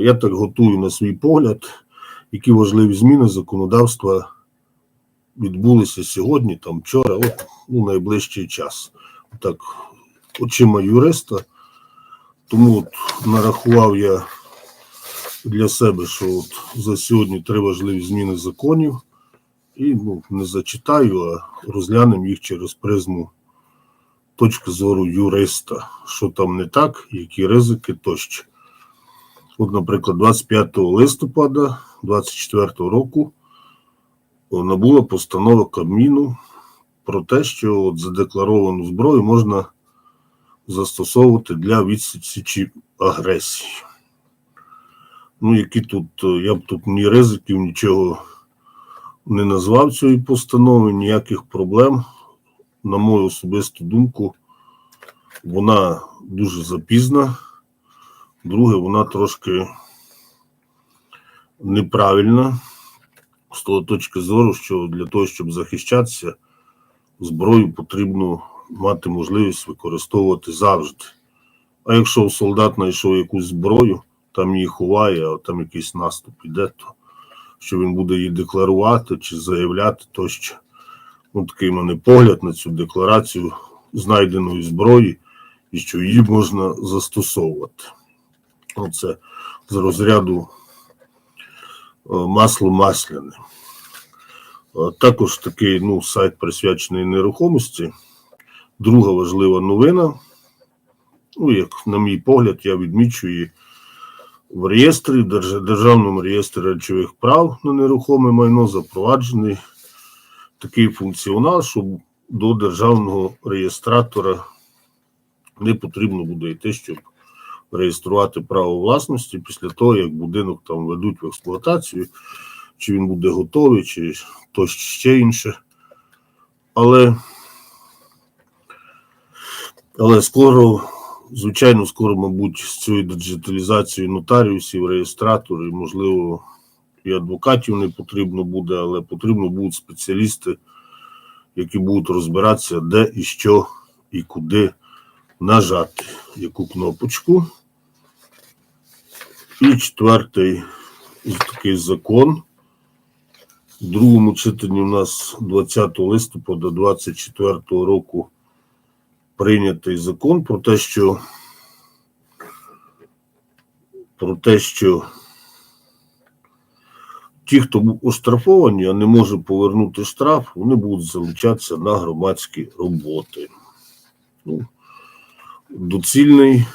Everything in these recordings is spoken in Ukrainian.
я так готую на свій погляд, які важливі зміни законодавства відбулися сьогодні, там вчора, от, ну, найближчий час. Так, очима юриста. Тому от нарахував я для себе, що от за сьогодні три важливі зміни законів. І ну, не зачитаю, а розглянемо їх через призму точки зору юриста, що там не так, які ризики тощо. От, наприклад, 25 листопада 2024 року набула постанова Кабміну про те, що от задекларовану зброю можна застосовувати для відсічі агресії. Ну, які тут, е, я б тут ні ризиків, нічого не назвав цієї постанови, ніяких проблем. На мою особисту думку, вона дуже запізна. Друге, вона трошки неправильна з того точки зору, що для того, щоб захищатися, зброю потрібно мати можливість використовувати завжди. А якщо солдат знайшов якусь зброю, там її ховає, а там якийсь наступ іде, то що він буде її декларувати чи заявляти тощо. Ну, такий в мене погляд на цю декларацію знайденої зброї і що її можна застосовувати. Оце з розряду е, масло масляне. Також такий ну, сайт присвячений нерухомості. Друга важлива новина. Ну, як на мій погляд, я відмічу її в реєстрі, Державному реєстрі речових прав на нерухоме майно запроваджений такий функціонал, що до державного реєстратора не потрібно буде йти, щоб реєструвати право власності після того, як будинок там ведуть в експлуатацію, чи він буде готовий, чи то ще інше. Але, але скоро, звичайно, скоро, мабуть, з цією диджиталізацією нотаріусів, реєстраторів, можливо, і адвокатів не потрібно буде, але потрібно будуть спеціалісти, які будуть розбиратися, де і що і куди нажати яку кнопочку. І четвертий такий закон. В другому читанні у нас 20 листопада 24 року прийнятий закон про те, що про те, що ті, хто оштрафовані, а не може повернути штраф, вони будуть залучатися на громадські роботи. Ну, доцільний,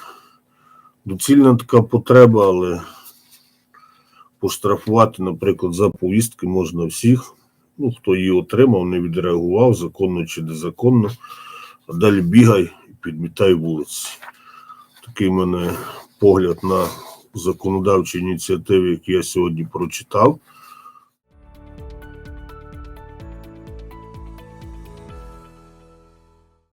доцільна така потреба, але поштрафувати, наприклад, за повістки можна всіх. Ну, хто її отримав, не відреагував, законно чи незаконно, а далі бігай і підмітай вулиці. Такий в мене погляд на законодавчі ініціативи, які я сьогодні прочитав.